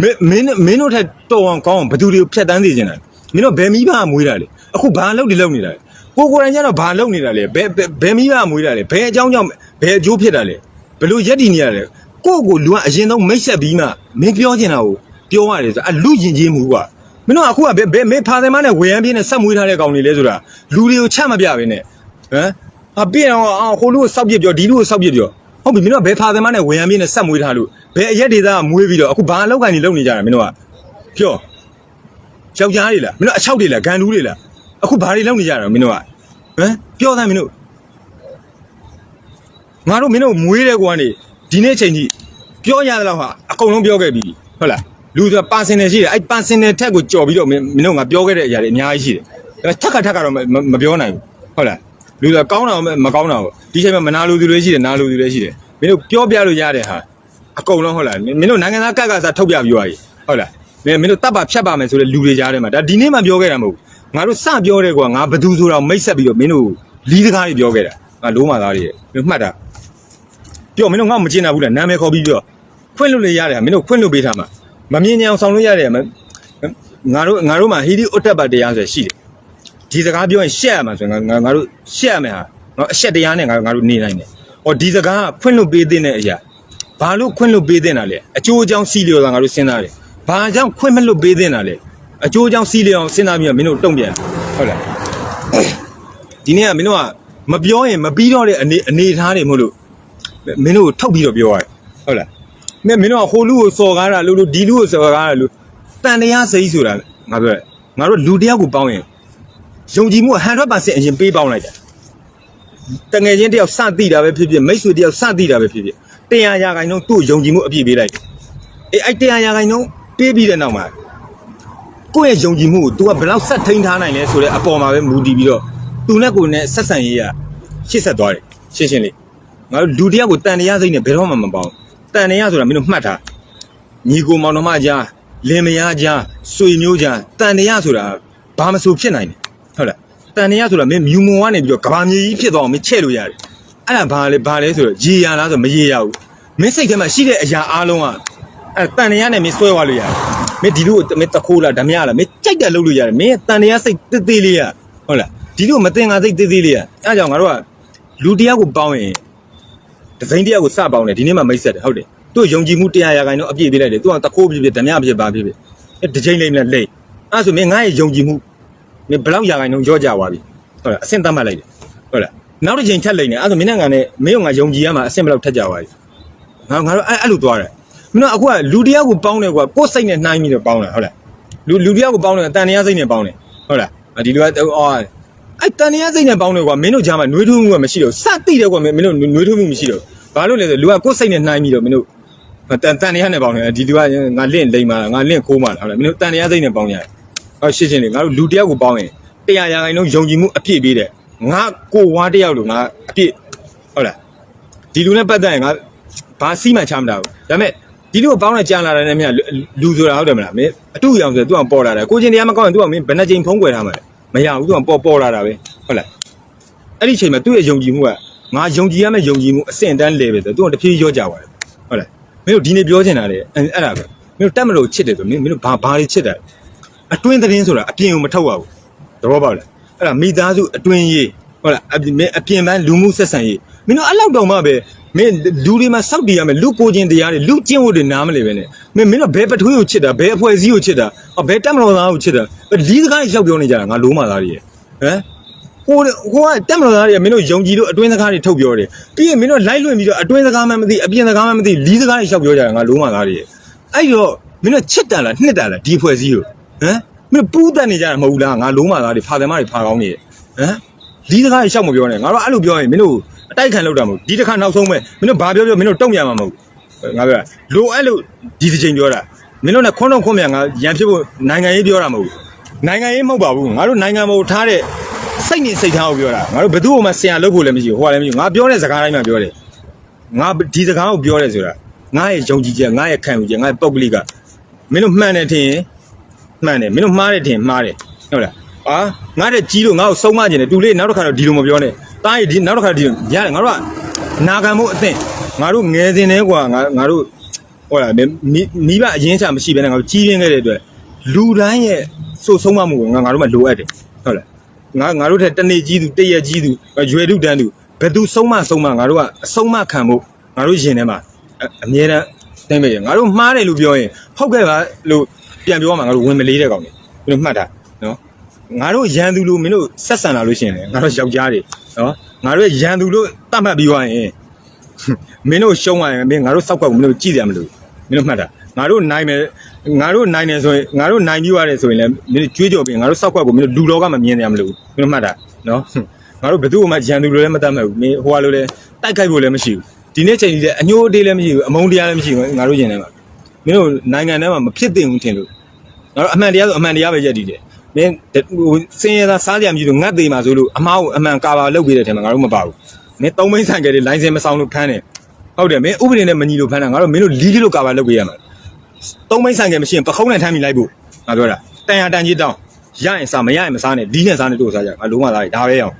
မင်းမင်းမင်းတို့ထက်တော်အောင်ကောင်းအောင်ဘယ်သူတွေကိုဖြတ်တန်းစေချင်တာလဲမင်းတို့ဘယ်မိဘမွေးတာလဲအခုဘာလောက်ဒီလောက်နေတာလဲကိုကိုယ်တိုင်ကျတော့ဘာလောက်နေတာလဲဘယ်ဘယ်မိဘမွေးတာလဲဘယ်အကြောင်းကြောင့်ဘယ်အကျိုးဖြစ်တာလဲဘယ်လိုရက်တည်နေရလဲကိုယ့်ကိုလူကအရင်ဆုံးမိတ်ဆက်ပြီးမှမင်းပြောချင်တာကိုပြောရတယ်ဆိုအလူယဉ်ကျေးမှုကွာမင်းတို့အခုကဘယ်ဘယ်မင်းဖာတယ်မနဲ့ဝေယံပြင်းနဲ့ဆက်မွေးထားတဲ့ကောင်တွေလဲဆိုတာလူတွေကိုချမပြဘဲနဲ့ ဟမ်အပြည့်တော့အာဟိုလူကိုစောက်ပြစ်ပြောဒီလူကိုစောက်ပြစ်ပြောဟုတ်ပြီမင်းတို့ကဘယ်ဖာတယ်မနဲ့ဝေယံပြင်းနဲ့ဆက်မွေးထားလို့ဘယ်အရက်ဒေသကမွေးပြီးတော့အခုဘာအလောက်ကန်ကြီးလုံနေကြတာမင်းတို့ကပြောယောက်ျားတွေလားမင်းတို့အချောက်တွေလားဂန်တူးတွေလားအခုဘာတွေလုံနေကြတာမင်းတို့ကဟမ်ပြောသားမင်းတို့ငါတို့မင်းတို့မွေးတဲ့ကွာနေဒီနေ့ချိန်ကြီးပြောရသလောက်ဟာအကုန်လုံးပြောခဲ့ပြီဟုတ်လားလူဆိုတာပါစင်နယ်ရှိတယ်အဲ့ပါစင်နယ်ထက်ကိုကြော်ပြီးတော့မင်းမင်းတို့ငါပြောခဲ့တဲ့အရာတွေအများကြီးရှိတယ်ဒါပေမဲ့ထက်ခါထက်ခါတော့မမမပြောနိုင်ဘူးဟုတ်လား လူဆိုတာကောင်းတာမမကောင်းတာပေါ့ဒီချိန်မှာမနာလူသူတွေရှိတယ်နာလူသူတွေရှိတယ်မင်းတို့ပြောပြလို့ရတဲ့ဟာအကုန်လုံးဟုတ်လားမင်းတို့နိုင်ငံသားကတ်ကစားထုတ်ပြပြီးသွားပြီဟုတ်လားမင်းမင်းတို့တပ်ပါဖြတ်ပါမယ်ဆိုတဲ့လူတွေကြားထဲမှာဒါဒီနေ့မှပြောခဲ့တာမဟုတ်ဘူးငါတို့စပြောတယ်ကွာငါဘသူဆိုတော့မိတ်ဆက်ပြီးတော့မင်းတို့လီးစကားတွေပြောခဲ့တာငါလုံးမသားတွေရဲ့မင်းမှတ်တာပြောမင်းတို့ငါ့မကျင်တာဘူးလားနာမည်ခေါ်ပြီးပြောခွင့်လွတ်လေရတယ်မင်းတို့ခွင့်လွတ်ပေးထားမှာမမြင်ကြအောင်ဆောင်လို့ရတယ်မငါတို့ငါတို့မှာဟီဒီဥတ္တပတရားဆိုရှိတယ် ဒီစကားပြောရင်ရှက်ရမှာဆိုရင်ငါငါတို့ရှက်ရမယ်ဟာငါအရှက်တရားနဲ့ငါငါတို့နေနိုင်တယ်ဟောဒီစကားကခွင့်လွတ်ပေးတဲ့အရာဘာလို့ခွင့်လွတ်ပေးတဲ့တာလဲအကျိုးအကြောင်းစီလျော်တာငါတို့စဉ်းစားတယ်ဘာကြောင့်ခွင့်မလွတ်ပေးတဲ့တာလဲအကျိုးအကြောင်းစီလျော်အောင်စဉ်းစားပြီးတော့မင်းတို့တုံ့ပြန်ဟုတ်လားဒီနေ့ကမင်းတို့ကမပြောရင်မပြီးတော့တဲ့အနေအနေထားတွေမဟုတ်လို့မင်းတို့ကိုထုတ်ပြီးတော့ပြောရတယ်ဟုတ်လားမင်းမင်းတို့ကဟိုလူကိုစော်ကားတာလို့လို့ဒီလူကိုစော်ကားတာလို့တန်တရားစိတ်ဆိုတာငါပြောတယ်ငါတို့လူတရားကိုပေါင်းရင် ယုံကြည်မှု100%အရင်ပေးပေါင်းလိုက်တာတငယ်ချင်းတယောက်စတိတာပဲဖြစ်ဖြစ်မိတ်ဆွေတယောက်စတိတာပဲဖြစ်ဖြစ်တရားရာခိုင်နှုန်းသူ့ယုံကြည်မှုအပြည့်ပေးလိုက်တယ်အေးအဲ့တရားရာခိုင်နှုန်းပေးပြီးတဲ့နောက်မှာကိုယ့်ရဲ့ယုံကြည်မှုကို तू ကဘယ်လောက်ဆက်ထိန်ထားနိုင်လဲဆိုတဲ့အပေါ်မှာပဲမူတည်ပြီးတော့သူနဲ့ကိုယ်နဲ့ဆက်ဆံရေးရရှစ်ဆက်သွားတယ်ရှင်းရှင်းလေးငါတို့လူတယောက်ကိုတန်တရားစိတ်နဲ့ဘယ်တော့မှမပေါအောင်တန်တရားဆိုတာမင်းတို့မှတ်ထားညီကိုမောင်နှမကြားလင်မယားကြားဆွေမျိုးကြားတန်တရားဆိုတာဘာမဆိုဖြစ်နိုင်တယ်ဟုတ်လား တန်တရားဆိုတာမင်းမြူမုံကနေပြီးတော့ကဘာမြေကြီးဖြစ်သွားအောင်မင်းချဲ့လို့ရတယ်အဲ့ဒါဘာလဲဘာလဲဆိုတော့ရေရလားဆိုမရေရဘူးမင်းစိတ်ထဲမှာရှိတဲ့အရာအားလုံးကအဲ့တန်တရားနဲ့မင်းဆွဲသွားလို့ရတယ်မင်းဒီလိုမင်းတခိုးလားဓမြလားမင်းကြိုက်တယ်လုပ်လို့ရတယ်မင်းတန်တရားစိတ်တေးသေးလေးရဟုတ်လားဒီလိုမတင်ငါစိတ်တေးသေးလေးရအဲ့ဒါကြောင့်ငါတို့ကလူတရားကိုပေါင်းရင်ဒဇိန်တယောက်ကိုစပေါင်းတယ်ဒီနေ့မှမိတ်ဆက်တယ်ဟုတ်တယ်သူ့ယုံကြည်မှုတရားရာခိုင်တော့အပြည့်ပေးလိုက်တယ်သူကတခိုးပြပြဓမြပြပါပြပြအဲဒဇိန်လိမ့်နဲ့လိမ့်အဲ့ဆိုမင်းငါ့ရဲ့ယုံကြည်မှု မင်းဘယ်လောက်ရာခိုင်တော့ရောကြသွားပြီဟုတ်လားအဆင့်သတ်မှတ်လိုက်တယ်ဟုတ်လားနောက်တစ်ချိန်ထပ်လိမ့်နေအဲ့ဆိုမင်းနဲ့ငါနဲ့မင်းကငါယုံကြည်ရမှာအဆင့်ဘယ်လောက်ထပ်ကြသွားပြီငါငါတို့အဲ့အဲ့လိုသွားတယ်မင်းတို့အခုကလူတယောက်ကိုပေါင်းတယ်ကွာကိုယ်စိတ်နဲ့နှိုင်းပြီးတော့ပေါင်းတယ်ဟုတ်လားလူလူတယောက်ကိုပေါင်းတယ်တန်တရားစိတ်နဲ့ပေါင်းတယ်ဟုတ်လားဒီလိုကအော်အဲ့တန်တရားစိတ်နဲ့ပေါင်းတယ်ကွာမင်းတို့ကြားမှာနှွေးထွေးမှုကမရှိတော့စတိတယ်ကွာမင်းတို့နှွေးထွေးမှုမရှိတော့ဘာလို့လဲဆိုလူကကိုယ်စိတ်နဲ့နှိုင်းပြီးတော့မင်းတို့တန်တန်တရားနဲ့ပေါင်းတယ်ဒီလူကငါလင့်လိမ့်မာငါလင့်ခိုးမာဟုတ်လားမင်းတို့တန်တရားစိတ်နဲ့ပေါင်းရတယ် ဟောရှင်းရှင်းလေးငါတို့လူတယောက်ကိုပေါင်းရင်တရားရာခိုင်နှုန်းယုံကြည်မှုအပြည့်ပေးတယ်ငါကိုဝါတယောက်လို့ငါအပြည့်ဟုတ်လားဒီလူနဲ့ပတ်သက်ရင်ငါဘာစီမှချမတာဘူးဒါပေမဲ့ဒီလူကိုပေါင်းတဲ့ကြံလာတယ်နဲ့မြတ်လူဆိုတာဟုတ်တယ်မလားမင်းအတူရောင်ဆိုသူကပေါ်လာတယ်ကိုချင်းတရားမကောင်းရင်သူကမင်းဘယ်နှကြိမ်ဖုံးကွယ်ထားမှာလဲမရဘူးသူကပေါ်ပေါ်လာတာပဲဟုတ်လားအဲ့ဒီအချိန်မှာသူ့ရဲ့ယုံကြည်မှုကငါယုံကြည်ရမယ့်ယုံကြည်မှုအဆင့်အတန်း level ဆိုသူကတဖြည်းဖြည်းရောကြသွားတယ်ဟုတ်လားမင်းတို့ဒီနေ့ပြောချင်တာလေအဲ့အဲ့ဒါပဲမင်းတို့တက်မလို့ချစ်တယ်ဆိုမင်းမင်းတို့ဘာဘာတွေချစ်တာလဲ အတွင်းသတင်းဆိုတာအပြင်ကိုမထုတ်ရဘူးသဘောပေါက်လားအဲ့ဒါမိသားစုအတွင်းရေးဟုတ်လားအပြင်မင်းအပြင်ပန်းလူမှုဆက်ဆံရေးမင်းတို့အဲ့လောက်တောင်မှပဲမင်းလူတွေမှာစောက်တည်ရမယ်လူကိုချင်းတရားတွေလူကျင့်ဝတ်တွေနားမလဲပဲနဲ့မင်းမင်းတို့ဘယ်ပထွေးကိုချစ်တာဘယ်အဖွဲ့အစည်းကိုချစ်တာဟောဘယ်တက်မလို့သားကိုချစ်တာလီးစကားကြီးလျှောက်ပြောနေကြတာငါလုံးမသားတွေရဲ့ဟမ်ဟိုဟိုကတက်မလို့သားတွေကမင်းတို့ယုံကြည်လို့အတွင်းစကားတွေထုတ်ပြောတယ်ပြီးရင်မင်းတို့လိုက်လွင့်ပြီးတော့အတွင်းစကားမှမသိအပြင်စကားမှမသိလီးစကားတွေလျှောက်ပြောကြတာငါလုံးမသားတွေအဲ့တော့မင်းတို့ချစ်တယ်လားနှစ်တယ်လားဒီဖွဲ့စည်းကို ဟမ်မင်းပူးတက်နေကြတာမဟုတ်လားငါလုံးမသားတွေဖာတယ်မတွေဖာကောင်းနေတယ်ဟမ်လီးစကားတွေလျှောက်မပြောနဲ့ငါတို့အဲ့လိုပြောရင်မင်းတို့အတိုက်ခံလောက်တာမဟုတ်ဒီတစ်ခါနောက်ဆုံးပဲမင်းတို့ဘာပြောပြောမင်းတို့တုံ့ပြန်မှာမဟုတ်ငါပြောလိုအဲ့လိုဒီတစ်ချိန်ပြောတာမင်းတို့နဲ့ခွန်းတော့ခွန်းမြန်ငါရန်ဖြစ်ဖို့နိုင်ငံရေးပြောတာမဟုတ်နိုင်ငံရေးမဟုတ်ပါဘူးငါတို့နိုင်ငံပေါ်ထားတဲ့စိတ်နေစိတ်ထားကိုပြောတာငါတို့ဘယ်သူ့မှဆင်ရလုပ်ဖို့လည်းမရှိဘူးဟိုကလည်းမရှိဘူးငါပြောတဲ့စကားတိုင်းမှပြောတယ်ငါဒီစကားကိုပြောတယ်ဆိုတာငါရဲ့ယုံကြည်ချက်ငါရဲ့ခံယူချက်ငါရဲ့ပုဂ္ဂလိကမင်းတို့မှန်တယ်ထင်ရင် မှန်တယ်မင်းတို့မှားတယ်ထင်မှားတယ်ဟုတ်လားအာငါတဲ့ကြီးလို့ငါ့ကိုစုံမကျင်တယ်တူလေးနောက်တစ်ခါတော့ဒီလိုမပြောနဲ့တားရဒီနောက်တစ်ခါဒီလိုရတယ်ငါတို့ကနာခံမှုအသင့်ငါတို့ငယ်စဉ်တည်းကွာငါငါတို့ဟုတ်လားမိမိဘအရင်ချမရှိဘဲနဲ့ငါတို့ကြီးရင်းခဲ့တဲ့အတွက်လူတိုင်းရဲ့စိုးဆုံးမမှုကိုငါငါတို့မှလိုအပ်တယ်ဟုတ်လားငါငါတို့ထက်တနေ့ကြီးသူတရက်ကြီးသူရွယ်ထုတန်းသူဘယ်သူဆုံးမဆုံးမငါတို့ကအဆုံးမခံဖို့ငါတို့ရင်ထဲမှာအအမြဲတမ်းတိုင်းပဲငါတို့မှားတယ်လို့ပြောရင်ဟုတ်ကဲ့ပါလို့ ပြန်ပြောမှငါတို့ဝင်မလေးတဲ့ကောင်တွေမင်းတို့မှတ်တာနော်ငါတို့ရန်သူလို့မင်းတို့ဆက်ဆံလာလို့ရှိရင်လေငါတို့ယောက်ျားတွေနော်ငါတို့ရန်သူလို့တတ်မှတ်ပြီးသွားရင်မင်းတို့ရှုံးသွားရင်မင်းငါတို့စောက်ကွက်ကိုမင်းတို့ကြည့်တယ်မလို့မင်းတို့မှတ်တာငါတို့နိုင်မယ်ငါတို့နိုင်တယ်ဆိုရင်ငါတို့နိုင်ပြီးသွားတယ်ဆိုရင်လည်းမင်းတို့ကြွေးကြော်ပြီးငါတို့စောက်ကွက်ကိုမင်းတို့လူတော်ကမမြင်တယ်မလို့မင်းတို့မှတ်တာနော်ငါတို့ဘယ်သူမှရန်သူလို့လည်းမတတ်မှတ်ဘူးမင်းဟိုကလို့လည်းတိုက်ခိုက်ဖို့လည်းမရှိဘူးဒီနေ့ချိန်ကြီးလည်းအညိုးအတေးလည်းမရှိဘူးအမုန်းတရားလည်းမရှိဘူးငါတို့ရင်ထဲမှာ မင်းတို့နိုင်ငံထဲမှာမဖြစ်သင့်ဘူးထင်လို့ငါတို့အမှန်တရားဆိုအမှန်တရားပဲရက်တည်တယ်မင်းဟိုစင်ရသားစားကြမြည်လို့ငတ်သေးမှာဆိုလို့အမားကိုအမှန်ကာပါလုပ်ပေးတဲ့ထဲမှာငါတို့မပါဘူးမင်းသုံးမိန်းဆိုင်ကလေးလိုင်းစင်မဆောင်လို့ဖမ်းတယ်ဟုတ်တယ်မင်းဥပဒေနဲ့မညီလို့ဖမ်းတာငါတို့မင်းတို့လီးလီလို့ကာပါလုပ်ပေးရမှာသုံးမိတ်ဆိုင်ကမရှိရင်ပခုံးနဲ့ထမ်းမိလိုက်ဖို့ငါပြောတာတန်ရတန်ကြီးတောင်းရရင်စားမရရင်မစားနဲ့လီးနဲ့စားနဲ့တို့စားကြငါလုံးဝသားတယ်ဒါပဲအောင်